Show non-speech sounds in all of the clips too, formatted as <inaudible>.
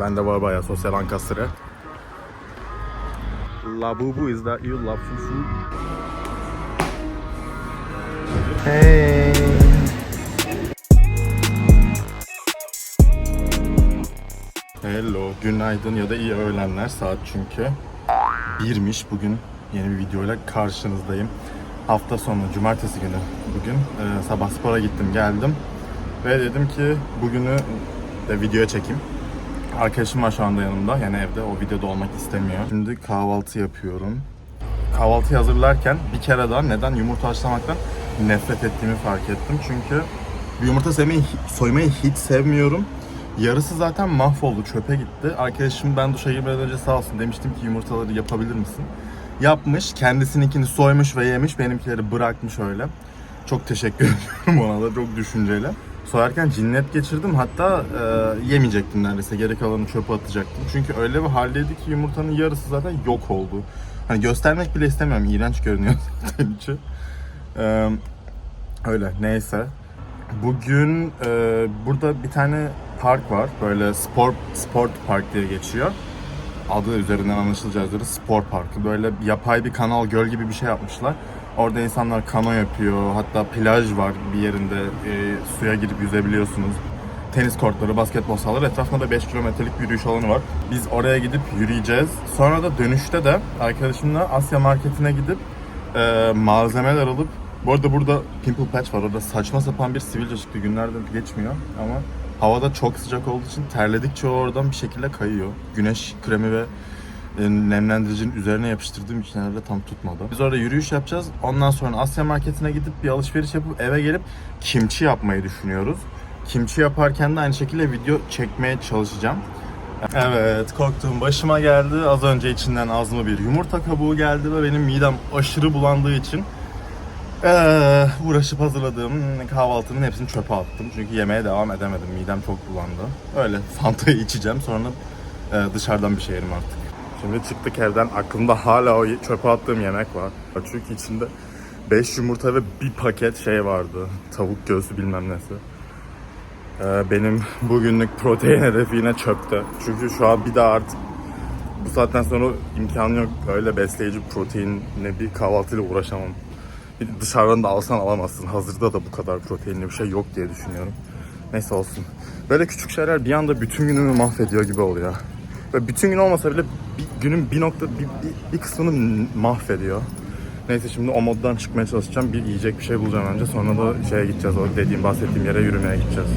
Ben de var bayağı sosyal ankastre. La bubu is that you la fufu? Hey. Hello, günaydın ya da iyi öğlenler saat çünkü birmiş bugün yeni bir videoyla karşınızdayım. Hafta sonu, cumartesi günü bugün Ee, sabah spora gittim geldim ve dedim ki bugünü de videoya çekeyim. Arkadaşım var şu anda yanımda yani evde o videoda olmak istemiyor. Şimdi kahvaltı yapıyorum. Kahvaltıyı hazırlarken bir kere daha neden yumurta haşlamaktan nefret ettiğimi fark ettim. Çünkü yumurta sevmeyi, soymayı hiç sevmiyorum. Yarısı zaten mahvoldu, çöpe gitti. Arkadaşım ben duşa girmeden önce sağ olsun demiştim ki yumurtaları yapabilir misin? Yapmış, kendisininkini soymuş ve yemiş, benimkileri bırakmış öyle. Çok teşekkür <laughs> ediyorum ona da, çok düşünceli. Soyarken cinnet geçirdim, hatta e, yemeyecektim neredeyse, geri kalanını çöpe atacaktım. Çünkü öyle bir haldeydi ki yumurtanın yarısı zaten yok oldu. Hani göstermek bile istemiyorum, iğrenç görünüyor <laughs> zaten içi. E, öyle, neyse. Bugün e, burada bir tane park var. Böyle spor sport park diye geçiyor. Adı üzerinden anlaşılacağı üzere spor parkı. Böyle yapay bir kanal, göl gibi bir şey yapmışlar. Orada insanlar kano yapıyor. Hatta plaj var bir yerinde. e, suya girip yüzebiliyorsunuz. Tenis kortları, basketbol sahaları. Etrafında da 5 kilometrelik bir yürüyüş alanı var. Biz oraya gidip yürüyeceğiz. Sonra da dönüşte de arkadaşımla Asya Market'ine gidip e, malzemeler alıp bu arada burada pimple patch var. Orada saçma sapan bir sivilce çıktı. Günlerden geçmiyor ama havada çok sıcak olduğu için terledikçe oradan bir şekilde kayıyor. Güneş kremi ve nemlendiricinin üzerine yapıştırdığım için herhalde tam tutmadı. Biz orada yürüyüş yapacağız. Ondan sonra Asya Market'ine gidip bir alışveriş yapıp eve gelip kimchi yapmayı düşünüyoruz. Kimchi yaparken de aynı şekilde video çekmeye çalışacağım. Evet, korktuğum başıma geldi. Az önce içinden ağzıma bir yumurta kabuğu geldi ve benim midem aşırı bulandığı için ee, uğraşıp hazırladığım kahvaltının hepsini çöpe attım. Çünkü yemeğe devam edemedim. Midem çok bulandı. Öyle Fanta'yı içeceğim sonra e, dışarıdan bir şey yerim artık. Şimdi çıktık evden. Aklımda hala o çöpe attığım yemek var. Çünkü içinde 5 yumurta ve bir paket şey vardı. Tavuk göğsü bilmem nesi. Ee, benim bugünlük protein <laughs> hedefi yine çöpte. Çünkü şu an bir daha artık bu saatten sonra imkanı yok öyle besleyici proteinle bir kahvaltıyla uğraşamam. Dışarıdan da alsan alamazsın. Hazırda da bu kadar proteinli bir şey yok diye düşünüyorum. Neyse olsun. Böyle küçük şeyler bir anda bütün günümü mahvediyor gibi oluyor. Ve bütün gün olmasa bile günün bir nokta bir, bir, kısmını mahvediyor. Neyse şimdi o moddan çıkmaya çalışacağım. Bir yiyecek bir şey bulacağım önce. Sonra da şeye gideceğiz. O dediğim bahsettiğim yere yürümeye gideceğiz.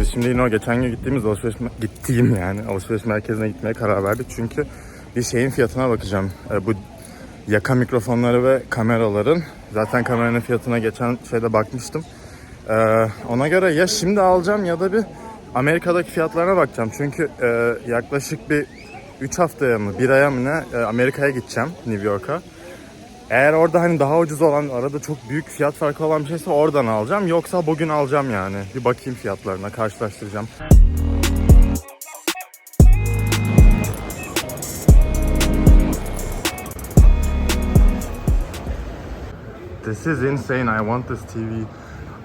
Biz şimdi yine o geçen gün gittiğimiz alışveriş gittiğim yani alışveriş merkezine gitmeye karar verdik. Çünkü bir şeyin fiyatına bakacağım. E, bu yaka mikrofonları ve kameraların. Zaten kameranın fiyatına geçen şeyde bakmıştım. E, ona göre ya şimdi alacağım ya da bir Amerika'daki fiyatlarına bakacağım. Çünkü e, yaklaşık bir 3 haftaya mı 1 aya mı ne e, Amerika'ya gideceğim New York'a. Eğer orada hani daha ucuz olan, arada çok büyük fiyat farkı olan bir şeyse oradan alacağım. Yoksa bugün alacağım yani. Bir bakayım fiyatlarına, karşılaştıracağım. This is insane. I want this TV.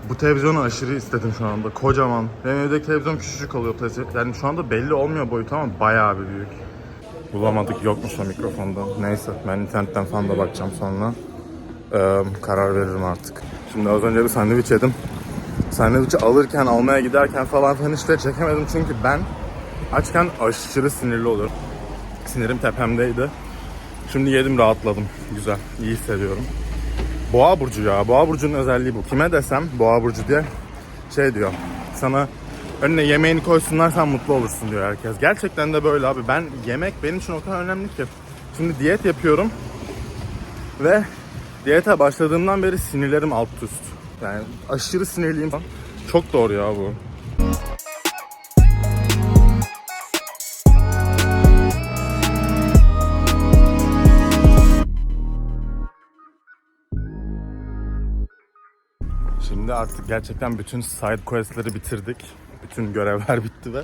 Bu televizyonu aşırı istedim şu anda. Kocaman. Benim evdeki televizyon küçücük oluyor. Yani şu anda belli olmuyor boyutu ama bayağı bir büyük. Bulamadık yokmuş o mikrofonda. Neyse ben internetten falan da bakacağım sonra. Ee, karar veririm artık. Şimdi az önce bir sandviç yedim. Sandviçi alırken almaya giderken falan filan işte çekemedim çünkü ben açken aşırı sinirli oluyorum. Sinirim tepemdeydi. Şimdi yedim rahatladım. Güzel. iyi hissediyorum. Boğa burcu ya. Boğa burcunun özelliği bu. Kime desem Boğa burcu diye şey diyor. Sana önüne yemeğini koysunlar sen mutlu olursun diyor herkes. Gerçekten de böyle abi. Ben yemek benim için o kadar önemli ki. Şimdi diyet yapıyorum ve diyete başladığımdan beri sinirlerim alt üst. Yani aşırı sinirliyim. Çok doğru ya bu. Şimdi artık gerçekten bütün side quest'leri bitirdik. Bütün görevler <laughs> bitti ve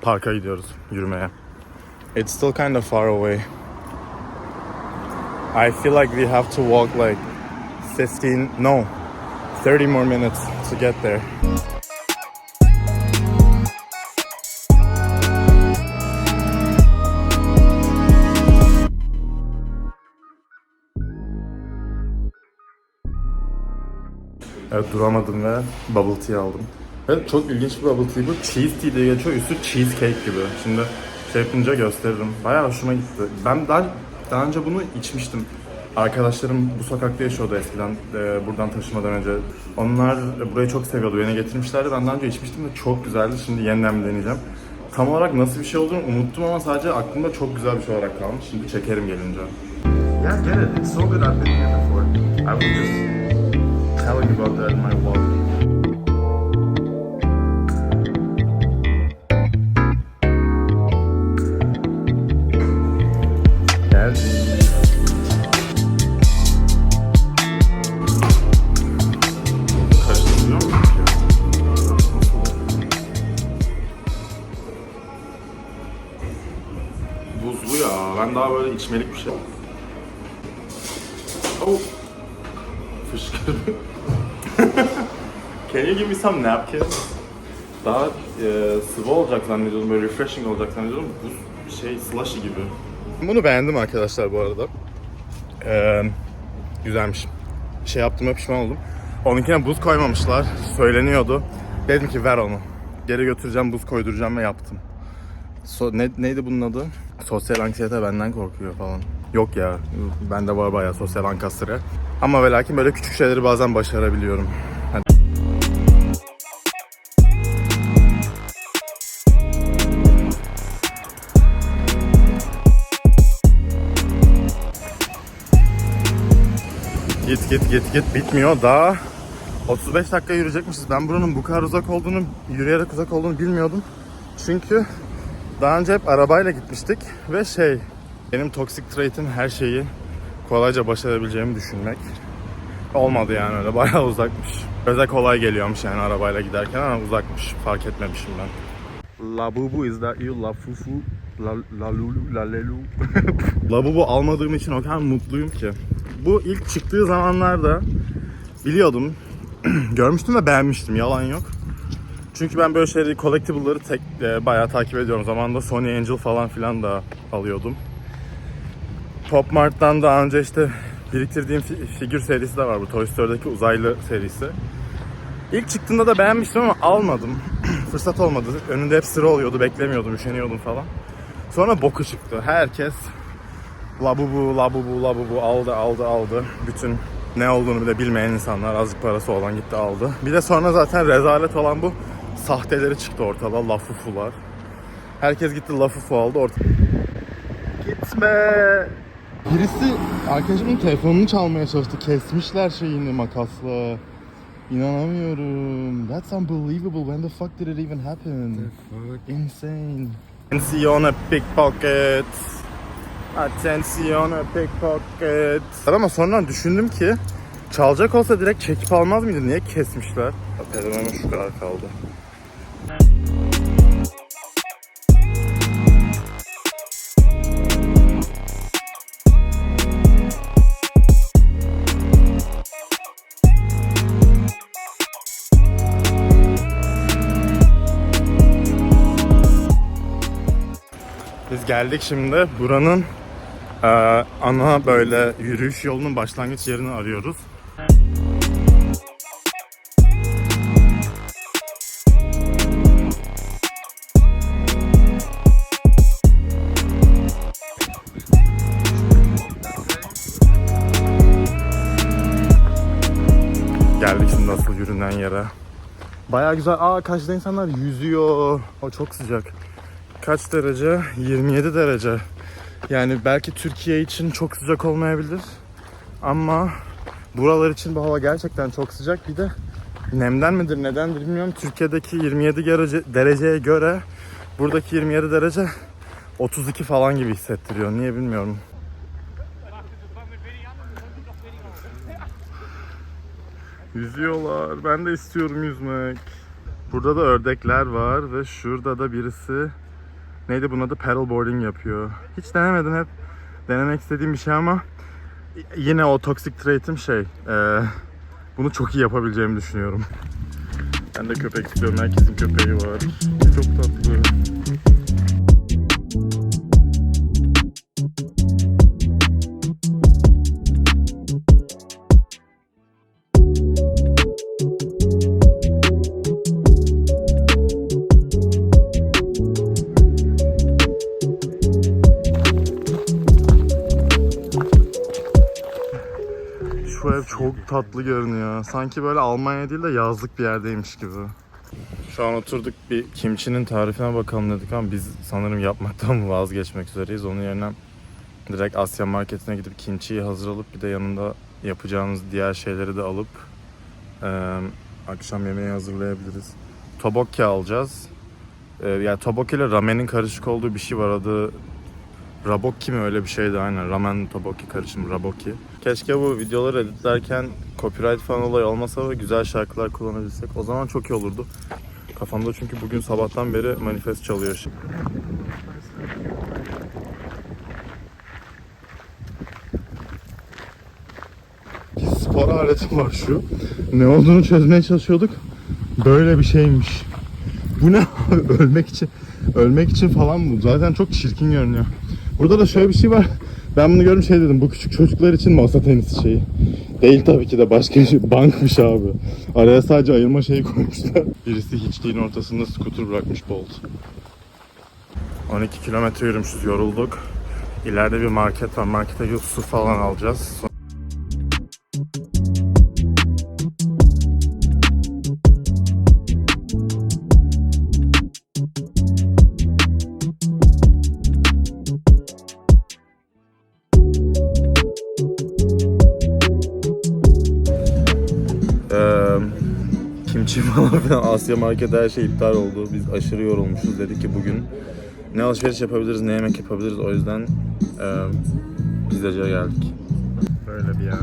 parka gidiyoruz yürümeye. It's still kind of far away. I feel like we have to walk like 15, no, 30 more minutes to get there. Evet duramadım ve bubble tea aldım. Evet çok ilginç bir bubble tea bu. Cheese tea diye geçiyor. Üstü cheesecake gibi. Şimdi şey yapınca gösteririm. Bayağı hoşuma gitti. Ben daha, daha önce bunu içmiştim. Arkadaşlarım bu sokakta yaşıyordu eskiden e, buradan taşımadan önce. Onlar burayı çok seviyordu. Beni getirmişlerdi. Ben daha önce içmiştim de çok güzeldi. Şimdi yeniden bir deneyeceğim. Tam olarak nasıl bir şey olduğunu unuttum ama sadece aklımda çok güzel bir şey olarak kalmış. Şimdi çekerim gelince. Yeah, get it. It's so good. I've been here before. I will just telling you about that in my vlog. Buzlu ya. Ben daha böyle içmelik bir şey. Oh. Fışkırdı. Can you give me some napkins? Daha e, sıvı olacak zannediyordum, böyle refreshing olacak zannediyordum. Bu şey slushy gibi. Bunu beğendim arkadaşlar bu arada. Ee, güzelmiş. Şey yaptığıma pişman oldum. Onunkine buz koymamışlar. Söyleniyordu. Dedim ki ver onu. Geri götüreceğim, buz koyduracağım ve yaptım. So, ne, neydi bunun adı? Sosyal anksiyete benden korkuyor falan. Yok ya, bende var bayağı sosyal ankastre. Ama ve lakin böyle küçük şeyleri bazen başarabiliyorum. Git git git git bitmiyor daha 35 dakika yürüyecekmişiz. Ben buranın bu kadar uzak olduğunu, yürüyerek uzak olduğunu bilmiyordum. Çünkü daha önce hep arabayla gitmiştik ve şey benim toksik trait'im her şeyi kolayca başarabileceğimi düşünmek. Olmadı yani öyle bayağı uzakmış. Özel kolay geliyormuş yani arabayla giderken ama uzakmış. Fark etmemişim ben. La bubu is that you? La fufu? La, la lulu? La lelu? <laughs> la bubu almadığım için o kadar mutluyum ki. Bu ilk çıktığı zamanlarda biliyordum. <clears throat> Görmüştüm ve beğenmiştim. Yalan yok. Çünkü ben böyle şeyleri, collectible'ları tek, e, bayağı takip ediyorum. Zamanında Sony Angel falan filan da alıyordum. Pop Mart'tan daha önce işte biriktirdiğim fi- figür serisi de var bu Toy Story'daki uzaylı serisi. İlk çıktığında da beğenmiştim ama almadım. <clears throat> Fırsat olmadı. Önünde hep sıra oluyordu, beklemiyordum, üşeniyordum falan. Sonra boku çıktı. Herkes labubu, labubu, labubu aldı, aldı, aldı. Bütün ne olduğunu bile bilmeyen insanlar, azıcık parası olan gitti aldı. Bir de sonra zaten rezalet olan bu sahteleri çıktı ortada, lafufular. Herkes gitti lafufu aldı orta. Gitme. Birisi arkadaşımın telefonunu çalmaya çalıştı. Kesmişler şeyini makasla. İnanamıyorum. That's unbelievable. When the fuck did it even happen? Insane. Attenzione pickpocket. Attenzione pickpocket. Ama sonra düşündüm ki çalacak olsa direkt çekip almaz mıydı? Niye kesmişler? Telefonum şu kadar kaldı. Biz geldik şimdi buranın e, ana böyle yürüyüş yolunun başlangıç yerini arıyoruz. Geldik şimdi asıl yürünen yere. Baya güzel. Aa karşıda insanlar yüzüyor. O çok sıcak. Kaç derece? 27 derece. Yani belki Türkiye için çok sıcak olmayabilir. Ama buralar için bu hava gerçekten çok sıcak. Bir de nemden midir nedendir bilmiyorum. Türkiye'deki 27 derece, dereceye göre buradaki 27 derece 32 falan gibi hissettiriyor. Niye bilmiyorum. Yüzüyorlar. Ben de istiyorum yüzmek. Burada da ördekler var ve şurada da birisi neydi bunun adı paddleboarding yapıyor. Hiç denemedim hep denemek istediğim bir şey ama yine o toxic trait'im şey, e, bunu çok iyi yapabileceğimi düşünüyorum. Ben de köpek istiyorum. Herkesin köpeği var. Çok tatlı. Çok tatlı görünüyor. Sanki böyle Almanya değil de yazlık bir yerdeymiş gibi. Şu an oturduk bir kimçinin tarifine bakalım dedik ama biz sanırım yapmaktan <laughs> vazgeçmek üzereyiz. Onun yerine direkt Asya marketine gidip kimçiyi hazır alıp bir de yanında yapacağımız diğer şeyleri de alıp eee, akşam yemeği hazırlayabiliriz. Tobokki alacağız. Eee yani tobokki ile ramenin karışık olduğu bir şey var adı Raboki mi öyle bir şeydi aynen. Ramen Toboki karışımı Raboki. Keşke bu videoları editlerken copyright falan olay olmasa ve güzel şarkılar kullanabilsek. O zaman çok iyi olurdu. Kafamda çünkü bugün sabahtan beri manifest çalıyor. Bir spor aletim var şu. Ne olduğunu çözmeye çalışıyorduk. Böyle bir şeymiş. Bu ne? <laughs> Ölmek için. Ölmek için falan bu. Zaten çok çirkin görünüyor. Burada da şöyle bir şey var. <laughs> Ben bunu gördüm şey dedim. Bu küçük çocuklar için masa tenisi şeyi. Değil tabii ki de başka şey. <laughs> Bankmış abi. Araya sadece ayırma şeyi koymuşlar. <laughs> Birisi hiçliğin ortasında skuter bırakmış Bolt. 12 kilometre yürümüşüz yorulduk. İleride bir market var. Markete su falan alacağız. Sonra kimçi falan filan Asya Market her şey iptal oldu. Biz aşırı yorulmuşuz. Dedik ki bugün ne alışveriş yapabiliriz ne yemek yapabiliriz. O yüzden eee pizzacıya geldik. Böyle bir yer.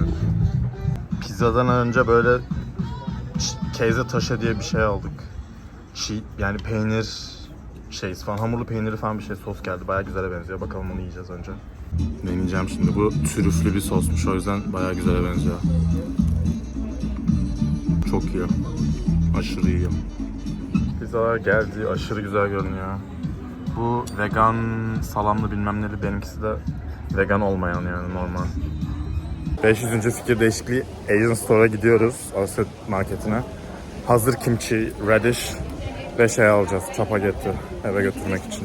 Pizzadan önce böyle keyze taşa diye bir şey aldık. Çiğ, yani peynir şey falan hamurlu peyniri falan bir şey sos geldi. Baya güzele benziyor. Bakalım onu yiyeceğiz önce. Deneyeceğim şimdi. Bu trüflü bir sosmuş. O yüzden baya güzele benziyor. Çok iyi. Aşırı iyi. Pizzalar geldi. Aşırı güzel görünüyor. Bu vegan salamlı bilmem neli benimkisi de vegan olmayan yani normal. 500. fikir değişikliği Asian Store'a gidiyoruz. Asya marketine. Hazır kimchi, radish ve şey alacağız. Chapagetti eve götürmek için.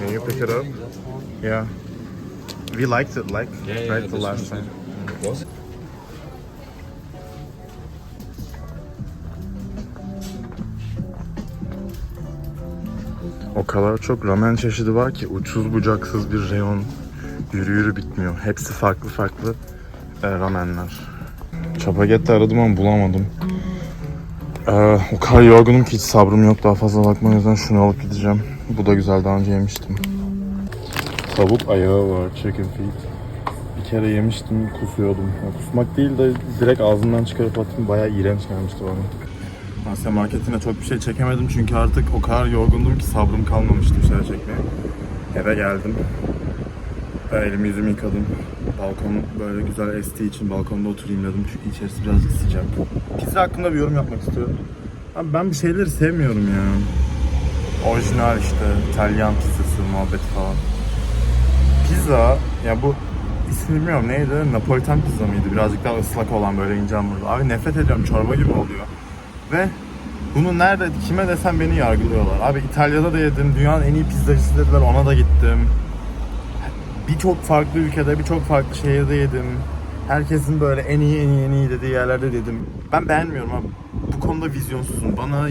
Can you pick it up? Yeah. We liked it like right the last time. O kadar çok ramen çeşidi var ki uçsuz bucaksız bir reyon yürü yürü bitmiyor. Hepsi farklı farklı e, ramenler. Çapagetti aradım ama bulamadım. Ee, o kadar yorgunum ki hiç sabrım yok daha fazla bakma o yüzden şunu alıp gideceğim. Bu da güzel daha önce yemiştim. Tavuk ayağı var, chicken feet. Bir kere yemiştim, kusuyordum. Ya kusmak değil de direkt ağzımdan çıkarıp attım. Bayağı iğrenç gelmişti bana. Asya marketine çok bir şey çekemedim çünkü artık o kadar yorgundum ki sabrım kalmamıştı bir şeyler çekmeye. Eve geldim. Elimi yüzümü yıkadım. Balkon böyle güzel estiği için balkonda oturayım dedim çünkü içerisi birazcık sıcak. Pizza hakkında bir yorum yapmak istiyorum. Abi ben bir şeyleri sevmiyorum ya. Orijinal işte İtalyan pizzası muhabbeti falan. Pizza ya bu ismini bilmiyorum neydi? Napolitan pizza mıydı? Birazcık daha ıslak olan böyle ince hamurlu. Abi nefret ediyorum çorba gibi oluyor. Ve bunu nerede kime desem beni yargılıyorlar. Abi İtalya'da da yedim. Dünyanın en iyi pizzacısı dediler. Ona da gittim. Birçok farklı ülkede, birçok farklı şehirde yedim. Herkesin böyle en iyi en iyi en iyi dediği yerlerde yedim. Ben beğenmiyorum abi. Bu konuda vizyonsuzum. Bana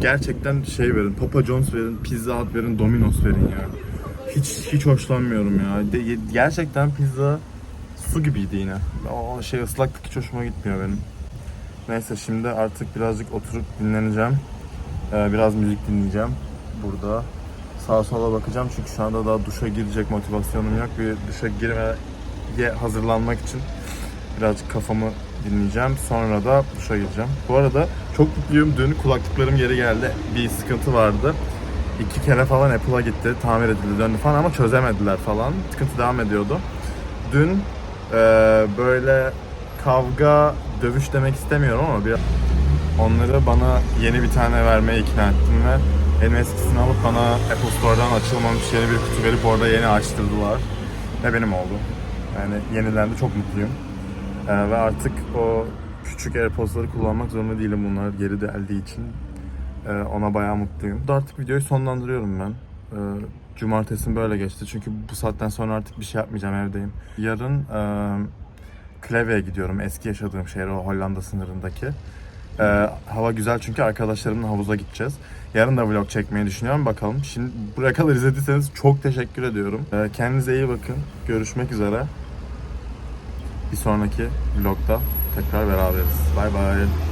gerçekten şey verin. Papa John's verin, Pizza Hut verin, Domino's verin ya. Hiç hiç hoşlanmıyorum ya. De- gerçekten pizza su gibiydi yine. O şey ıslaklık hiç hoşuma gitmiyor benim. Neyse şimdi artık birazcık oturup dinleneceğim. Ee, biraz müzik dinleyeceğim burada. Sağa sola bakacağım çünkü şu anda daha duşa girecek motivasyonum yok. Bir duşa girmeye hazırlanmak için birazcık kafamı dinleyeceğim. Sonra da duşa gireceğim. Bu arada çok mutluyum. Dün kulaklıklarım geri geldi. Bir sıkıntı vardı. İki kere falan Apple'a gitti. Tamir edildi döndü falan ama çözemediler falan. Sıkıntı devam ediyordu. Dün Ee, böyle kavga, dövüş demek istemiyorum ama bir onları bana yeni bir tane vermeye ikna ettim ve benim eskisini alıp bana Apple Store'dan açılmamış yeni bir kutu verip orada yeni açtırdılar. Ve benim oldu. Yani yenilendi çok mutluyum. Ee, ve artık o küçük AirPods'ları kullanmak zorunda değilim bunlar geri deldiği için. Ee, ona bayağı mutluyum. Burada artık videoyu sonlandırıyorum ben. Ee, cumartesim böyle geçti çünkü bu saatten sonra artık bir şey yapmayacağım evdeyim. Yarın e, Kleve'ye gidiyorum eski yaşadığım şehir o Hollanda sınırındaki. Ee, hava güzel çünkü arkadaşlarımla havuza gideceğiz. Yarın da vlog çekmeyi düşünüyorum bakalım. Şimdi buraya kadar izlediyseniz çok teşekkür ediyorum. Ee, kendinize iyi bakın. Görüşmek üzere. Bir sonraki vlogda tekrar beraberiz. Bay bay.